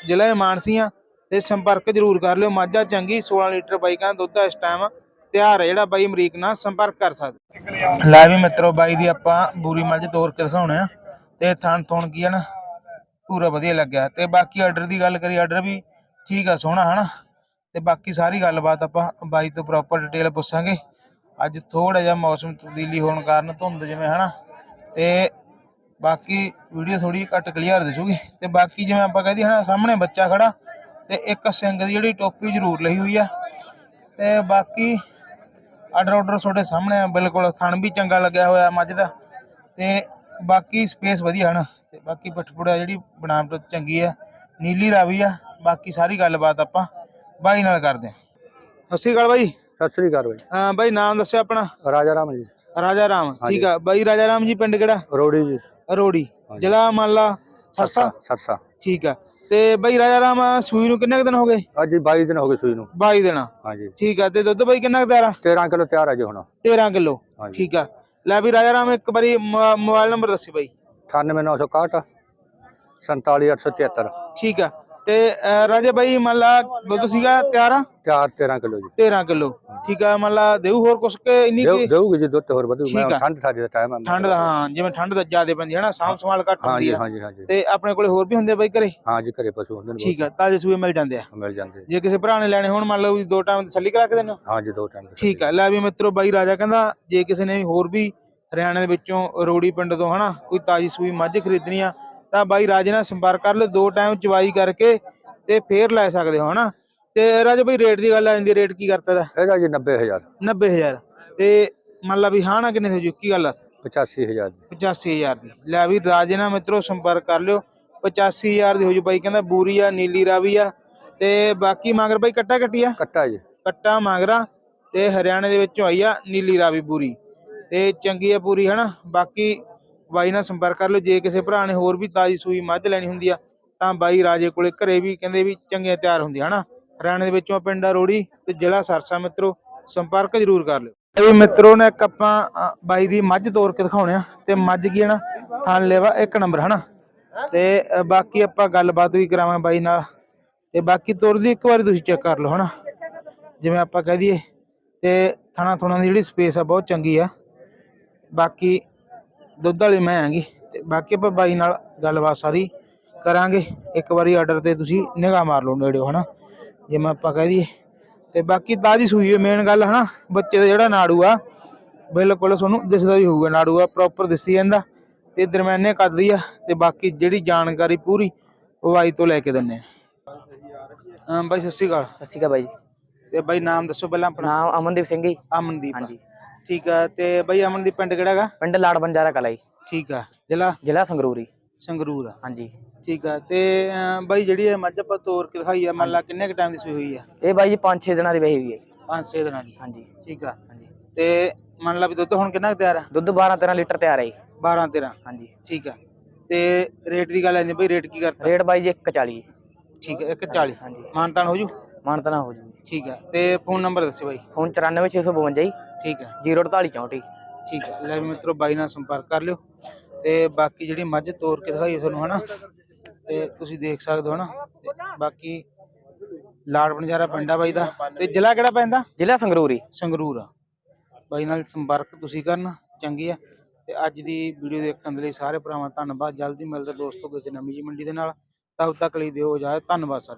Speaker 3: ਜ਼ਿਲ੍ਹਾ ਮਾਨਸੀਆਂ ਤੇ ਸੰਪਰਕ ਜ਼ਰੂਰ ਕਰ ਲਿਓ ਮਾਝਾ ਚੰਗੀ 16 ਲੀਟਰ ਬਾਈ ਕਹਿੰਦਾ ਦੁੱਧ ਇਸ ਟਾਈਮ ਤਿਆਰ ਹੈ ਜਿਹੜਾ ਬਾਈ ਅਮਰੀਕ ਨਾਲ ਸੰਪਰਕ ਕਰ ਸਕਦੇ। ਲੈ ਵੀ ਮਿੱਤਰੋ ਬਾਈ ਦੀ ਆਪਾਂ ਬੂਰੀ ਮੱਝ ਤੋਰ ਕੇ ਦਿਖਾਉਣੇ ਆ ਤੇ ਥਣ ਥੁਣ ਕੀ ਆ ਨਾ ਪੂਰਾ ਵਧੀਆ ਲੱਗਿਆ। ਤੇ ਬਾਕੀ ਆਰਡਰ ਦੀ ਗੱਲ ਕਰੀ ਆਰਡਰ ਵੀ ਠੀਕ ਆ, ਸੋਹਣਾ, ਹਨਾ? ਤੇ ਬਾਕੀ ਸਾਰੀ ਗੱਲਬਾਤ ਆਪਾਂ ਬਾਈ ਤੋਂ ਪ੍ਰੋਪਰ ਡਿਟੇਲ ਪੁੱਛਾਂਗੇ। ਅੱਜ ਥੋੜਾ ਜਿਹਾ ਮੌਸਮ ਤਬਦੀਲੀ ਹੋਣ ਕਾਰਨ ਧੁੰਦ ਜਿਵੇਂ, ਹਨਾ? ਤੇ ਬਾਕੀ ਵੀਡੀਓ ਥੋੜੀ ਘੱਟ ਕਲੀਅਰ ਦਿਸੂਗੀ। ਤੇ ਬਾਕੀ ਜਿਵੇਂ ਆਪਾਂ ਕਹਦੀ ਹਨਾ, ਸਾਹਮਣੇ ਬੱਚਾ ਖੜਾ ਤੇ ਇੱਕ ਸਿੰਘ ਦੀ ਜਿਹੜੀ ਟੋਪੀ ਜ਼ਰੂਰ ਲਈ ਹੋਈ ਆ। ਤੇ ਬਾਕੀ ਆਰਡਰ ਆਰਡਰ ਤੁਹਾਡੇ ਸਾਹਮਣੇ ਆ, ਬਿਲਕੁਲ ਥਣ ਵੀ ਚੰਗਾ ਲੱਗਿਆ ਹੋਇਆ ਮੱਝ ਦਾ। ਤੇ ਬਾਕੀ ਸਪੇਸ ਵਧੀਆ, ਹਨ? ਤੇ ਬਾਕੀ ਪਠਪੁੜਾ ਜਿਹੜੀ ਬਣਾਵਟ ਚੰਗੀ ਆ। ਨੀਲੀ ਰਾਵੀ ਆ ਬਾਕੀ ਸਾਰੀ ਗੱਲਬਾਤ ਆਪਾਂ ਬਾਈ ਨਾਲ ਕਰਦੇ ਆ। ਸਤਿ ਸ਼੍ਰੀ ਅਕਾਲ ਬਾਈ।
Speaker 6: ਸਤਿ ਸ੍ਰੀ ਅਕਾਲ ਬਾਈ।
Speaker 3: ਹਾਂ ਬਾਈ ਨਾਮ ਦੱਸਿਓ ਆਪਣਾ?
Speaker 6: ਰਾਜਾ ਰਾਮ ਜੀ।
Speaker 3: ਰਾਜਾ ਰਾਮ ਠੀਕ ਆ। ਬਾਈ ਰਾਜਾ ਰਾਮ ਜੀ ਪਿੰਡ ਕਿਹੜਾ?
Speaker 6: ਰੋੜੀ ਜੀ।
Speaker 3: ਰੋੜੀ। ਜ਼ਿਲ੍ਹਾ ਮੰਨ ਲਾ ਸਰਸਾ
Speaker 9: ਸਰਸਾ।
Speaker 3: ਠੀਕ ਆ। ਤੇ ਬਾਈ ਰਾਜਾ ਰਾਮ ਸੂਈ ਨੂੰ ਕਿੰਨੇ ਕੁ ਦਿਨ ਹੋ ਗਏ?
Speaker 9: ਅੱਜ 22 ਦਿਨ ਹੋ ਗਏ ਸੂਈ ਨੂੰ।
Speaker 3: 22 ਦਿਨ।
Speaker 9: ਹਾਂਜੀ।
Speaker 3: ਠੀਕ ਆ। ਤੇ ਦੁੱਧ ਬਾਈ ਕਿੰਨਾ ਕੁ ਤਿਆਰ ਆ?
Speaker 9: 13 ਕਿਲੋ ਤਿਆਰ ਹੈ ਜੀ ਹੁਣ।
Speaker 3: 13 ਕਿਲੋ। ਠੀਕ ਆ। ਲੈ ਵੀ ਰਾਜਾ ਰਾਮ ਇੱਕ ਵਾਰੀ ਮੋਬਾਈਲ ਨੰਬਰ ਦੱਸੀ ਬਾਈ।
Speaker 9: 98961 47873
Speaker 3: ਠੀਕ ਆ ਤੇ ਅਹ, ਰਾਜੇ ਬਾਈ ਮੰਨ ਲਾ ਦੁੱਧ ਸੀਗਾ ਤਿਆਰ? ਆ
Speaker 9: ਤਿਆਰ 13 ਕਿਲੋ ਜੀ।
Speaker 3: 13 ਕਿਲੋ। ਠੀਕ ਆ ਮੰਨ ਲਾ ਦੇਊ ਹੋਰ ਕੁਛ ਕੇ ਇੰਨੀ
Speaker 9: ਦੇਊ-
Speaker 3: ਕੀ?
Speaker 9: ਦੇਊਗੀ ਜੀ ਦੁੱਧ ਹੋਰ ਵਧੂ। ਮੈਂ
Speaker 3: ਠੀਕ ਆ।
Speaker 9: ਠੰਡ ਸਾਡੇ ਦਾ ਟਾਈਮ ਹੈ
Speaker 3: ਠੰਡ ਦਾ ਹਾਂ ਜਿਵੇਂ ਠੰਡ ਦਾ ਜ਼ਿਆਦਾ ਪੈਂਦੀ ਹੈ ਨਾ ਸਾਂਭ ਸੰਭਾਲ ਘੱਟ ਹੁੰਦੀ
Speaker 9: ਹਾਂਜੀ
Speaker 3: ਆ।
Speaker 9: ਹਾਂਜੀ ਹਾਂਜੀ
Speaker 3: ਤੇ ਆਪਣੇ ਕੋਲੇ ਹੋਰ ਵੀ ਹੁੰਦੇ ਆ ਬਾਈ ਘਰੇ?
Speaker 9: ਹਾਂਜੀ ਘਰੇ ਪਸ਼ੂ ਹੁੰਦੇ ਨੇ
Speaker 3: ਠੀਕ ਆ ਤਾਜ਼ੇ ਸੂਏ ਮਿਲ ਜਾਂਦੇ ਆ।
Speaker 9: ਬਹੁਤ, ਮਿਲ ਜਾਂਦੇ
Speaker 3: ਜੇ ਕਿਸੇ ਭਰਾ ਨੇ ਲੈਣੇ ਹੋਣ ਮੰਨ ਲਓ ਵੀ ਦੋ ਟਾਈਮ ਤਸੱਲੀ ਕਰਾ ਕੇ ਦੇਣਾ
Speaker 9: ਹਾਂਜੀ ਦੋ ਟਾਈਮ
Speaker 3: ਠੀਕ ਆ ਲੈ ਵੀ ਮਿੱਤਰੋ ਬਾਈ ਰਾਜਾ ਕਹਿੰਦਾ ਜੇ ਕਿਸੇ ਨੇ ਹੋਰ ਵੀ ਹਰਿਆਣਾ ਦੇ ਵਿੱਚੋਂ ਰੋੜੀ ਪਿੰਡ ਤੋਂ ਹਨਾ ਕੋਈ ਤਾਜੀ ਸੂਈ ਮੱਝ ਖਰੀਦਣੀ ਆ ਤਾਂ ਬਾਈ ਰਾਜੇ ਨਾਲ ਸੰਪਰਕ ਕਰ ਲਓ ਦੋ ਟਾਈਮ ਚਵਾਈ ਕਰਕੇ ਤੇ ਫੇਰ ਲੈ ਸਕਦੇ ਹੋ ਹਨਾ? ਤੇ ਰਾਜੇ ਬਾਈ ਰੇਟ ਦੀ ਗੱਲ ਆ ਜਾਂਦੀ ਰੇਟ ਕੀ ਕਰਤਾ ਦਾ?
Speaker 9: ਇਹਦਾ ਜੀ 90000
Speaker 3: 90000 ਤੇ ਮੰਨ ਲਾ ਵੀ ਹਾਂ ਨਾ ਕਿੰਨੇ ਹੋ ਜੂ ਕੀ ਗੱਲ ਆ?
Speaker 9: 85000
Speaker 3: 85000 ਦੀ। ਲੈ ਵੀ ਰਾਜੇ ਨਾਲ ਮਿੱਤਰੋ ਸੰਪਰਕ ਕਰ ਲਿਓ 85000 ਦੀ ਹੋ ਜੂ ਬਾਈ ਕਹਿੰਦਾ ਬੂਰੀ ਆ ਨੀਲੀ ਰਾਵੀ ਆ। ਤੇ ਬਾਕੀ ਮਗਰ ਬਾਈ ਕੱਟਾ ਕੱਟੀ ਆ?
Speaker 9: ਕੱਟਾ ਜੀ।
Speaker 3: ਕੱਟਾ ਮਾਗਰਾ ਤੇ ਹਰਿਆਣੇ ਦੇ ਵਿੱਚੋਂ ਆਈ ਆ ਨੀਲੀ ਰਾਵੀ ਪੂਰੀ ਤੇ ਚੰਗੀ ਆ ਪੂਰੀ ਹਨਾ? ਬਾਕੀ ਬਾਈ ਨਾਲ ਸੰਪਰਕ ਕਰ ਲਓ। ਜੇ ਕਿਸੇ ਭਰਾ ਨੇ ਹੋਰ ਵੀ ਤਾਜੀ ਸੂਈ ਮੱਝ ਲੈਣੀ ਹੁੰਦੀ ਆ, ਤਾਂ ਬਾਈ ਰਾਜੇ ਕੋਲੇ ਘਰੇ ਵੀ ਕਹਿੰਦੇ ਵੀ ਚੰਗੀਆਂ ਤਿਆਰ ਹੁੰਦੀਆਂ, ਹਨਾ? ਹਰਿਆਣੇ ਦੇ ਵਿੱਚੋਂ ਪਿੰਡ ਆ ਰੋੜੀ ਤੇ ਜ਼ਿਲ੍ਹਾ ਸਰਸਾ ਮਿੱਤਰੋ, ਸੰਪਰਕ ਜ਼ਰੂਰ ਕਰ ਲਿਓ। ਇਹ ਮਿੱਤਰੋ ਨੇ ਇੱਕ ਆਪਾਂ ਬਾਈ ਦੀ ਮੱਝ ਤੋੜ ਕੇ ਦਿਖਾਉਣੇ ਆ, ਤੇ ਮੱਝ ਕੀ ਹੈ ਨਾ ਥਣ ਲੈਵਾ ਇੱਕ ਨੰਬਰ, ਹਨਾ? ਤੇ ਬਾਕੀ ਆਪਾਂ ਗੱਲਬਾਤ ਵੀ ਕਰਾਵਾਂਗੇ ਬਾਈ ਨਾਲ। ਤੇ ਬਾਕੀ ਤੁਰਦੀ ਇੱਕ ਵਾਰੀ ਤੁਸੀਂ ਚੈੱਕ ਕਰ ਲਓ, ਹਨਾ? ਜਿਵੇਂ ਆਪਾਂ ਕਹਿ ਦਈਏ, ਤੇ ਥਣਾ ਥੁਣਾ ਦੀ ਜਿਹੜੀ ਸਪੇਸ ਆ, ਬਹੁਤ ਚੰਗੀ ਆ। ਬਾਕੀ ਦੁੱਧ ਵਾਲੀ ਮੈਂ ਆਂਗੀ ਤੇ ਬਾਕੀ ਆਪਾਂ ਬਾਈ ਨਾਲ ਗੱਲਬਾਤ ਸਾਰੀ ਕਰਾਂਗੇ। ਇੱਕ ਵਾਰੀ ਆਰਡਰ ਤੇ ਤੁਸੀਂ ਨਿਗਾਹ ਮਾਰ ਲਓ ਨੇੜਿਓ ਹਨਾ? ਜਿਵੇਂ ਆਪਾਂ ਕਹਿ ਦਈਏ। ਤੇ ਬਾਕੀ ਤਾਜੀ ਸੂਈ ਹੈ ਮੇਨ ਗੱਲ ਹਨਾ? ਬੱਚੇ ਦਾ ਜਿਹੜਾ ਨਾੜੂ ਆ ਬਿਲਕੁਲ ਤੁਹਾਨੂੰ ਦਿਸਦਾ ਵੀ ਹੋਊਗਾ ਨਾੜੂ ਆ ਪ੍ਰੋਪਰ ਦਿਸੀ ਜਾਂਦਾ। ਤੇ ਦਰਮਿਆਨੇ ਕੱਦਦੀ ਆ ਤੇ ਬਾਕੀ ਜਿਹੜੀ ਜਾਣਕਾਰੀ ਪੂਰੀ ਉਹ ਬਾਈ ਤੋਂ ਲੈ ਕੇ ਦਿੰਨੇ ਆ। ਹਾਂ ਬਾਈ ਸਤਿ ਸ਼੍ਰੀ ਅਕਾਲ।
Speaker 5: ਸਤਿ ਸ਼੍ਰੀ ਅਕਾਲ ਬਾਈ ਜੀ।
Speaker 3: ਤੇ ਬਾਈ ਨਾਮ ਦੱਸੋ ਪਹਿਲਾਂ ਆਪਣਾ।
Speaker 5: ਨਾਮ ਅਮਨਦੀਪ ਸਿੰਘ ਜੀ।
Speaker 3: ਅਮਨਦੀਪ
Speaker 5: ਹਾਂਜੀ।
Speaker 3: ਠੀਕ ਆ ਤੇ ਬਾਈ ਅਮਨਦੀਪ ਪਿੰਡ ਕਿਹੜਾ ਹੈਗਾ
Speaker 5: ਪਿੰਡ ਲਾੜ ਬੰਜਾਰਾ ਕਲਾ ਜੀ।
Speaker 3: ਠੀਕ ਆ ਜ਼ਿਲ੍ਹਾ?
Speaker 5: ਜ਼ਿਲ੍ਹਾ ਸੰਗਰੂਰੀ।
Speaker 3: ਸੰਗਰੂਰ ਆ।
Speaker 5: ਹਾਂਜੀ।
Speaker 3: ਠੀਕ ਆ ਤੇ ਅਮ, ਬਾਈ ਜਿਹੜੀ ਇਹ ਮੱਝ ਆਪਾਂ ਤੋਰ ਕੇ ਦਿਖਾਈ ਆ ਮੰਨ ਲਾ ਕਿੰਨੇ ਕ ਟਾਈਮ ਦੀ ਸੂਈ ਹੋਈ ਆ?
Speaker 5: ਇਹ ਬਾਈ ਜੀ 5-6 ਦਿਨਾਂ ਦੀ ਵਹੀ ਹੋਈ ਹੈ ਜੀ।
Speaker 3: 5-6 ਦਿਨਾਂ ਦੀ।
Speaker 5: ਹਾਂਜੀ।
Speaker 3: ਠੀਕ ਆ
Speaker 5: ਹਾਂਜੀ।
Speaker 3: ਤੇ ਮੰਨ ਲਾ ਵੀ ਦੁੱਧ ਹੁਣ ਕਿੰਨਾ ਕੁ ਤਿਆਰ ਆ?
Speaker 5: ਦੁੱਧ 12-13 ਲੀਟਰ ਤਿਆਰ ਹੈ ਜੀ।
Speaker 3: 12-13
Speaker 5: ਹਾਂਜੀ।
Speaker 3: ਠੀਕ ਆ ਤੇ ਰੇਟ ਦੀ ਗੱਲ ਆਂਦੀ ਬਈ ਰੇਟ ਕੀ ਕਰਤਾ?
Speaker 5: ਰੇਟ ਬਾਈ ਜੀ 140
Speaker 3: ਠੀਕ ਆ 140
Speaker 5: ਹਾਂਜੀ।
Speaker 3: ਮਾਨਤਾਨ ਹੋ ਜੂ?
Speaker 5: ਮਾਨਤਾ ਨਾ ਹੋ ਜੂਗੀ
Speaker 3: ਠੀਕ ਆ ਤੇ ਫੋਨ ਨੰਬਰ ਦੱਸੋ ਬਾਈ।
Speaker 5: ਫੋਨ 94652 ਜੀ।
Speaker 3: ਠੀਕ ਆ
Speaker 5: 04864
Speaker 3: ਠੀਕ। ਆ ਲੈ ਵੀ ਮਿੱਤਰੋ ਬਾਈ ਨਾਲ ਸੰਪਰਕ ਕਰ ਲਿਓ। ਤੇ ਬਾਕੀ ਜਿਹੜੀ ਮੱਝ ਤੋਰ ਕੇ ਦਿਖਾਈ ਤੁਹਾਨੂੰ ਹਨਾ? ਤੇ ਤੁਸੀਂ ਦੇਖ ਸਕਦੇ ਹੋ ਹਨਾ? ਤੇ ਬਾਕੀ ਲਾੜ ਬਣਜਾਰਾ ਪਿੰਡਾ ਬਾਈ ਦਾ। ਤੇ ਜ਼ਿਲ੍ਹਾ ਕਿਹੜਾ ਪੈਂਦਾ?
Speaker 5: ਜ਼ਿਲ੍ਹਾ ਸੰਗਰੂਰੀ।
Speaker 3: ਸੰਗਰੂਰ ਆ। ਬਾਈ ਨਾਲ ਸੰਪਰਕ ਤੁਸੀਂ ਕਰਨਾ ਚੰਗੀ ਆ। ਤੇ ਅੱਜ ਦੀ ਵੀਡੀਓ ਦੇਖਣ ਦੇ ਲਈ ਸਾਰੇ ਭਰਾਵਾਂ ਧੰਨਵਾਦ। ਜਲਦੀ ਮਿਲਦੇ ਦੋਸਤੋ ਕਿਸੇ ਨਵੀਂ ਜੀ ਮੰਡੀ ਦੇ ਨਾਲ। ਤਦ ਤੱਕ ਲਈ ਦਿਓ ਇਜਾਜ਼ਤ। ਧੰਨਵਾਦ ਸਰ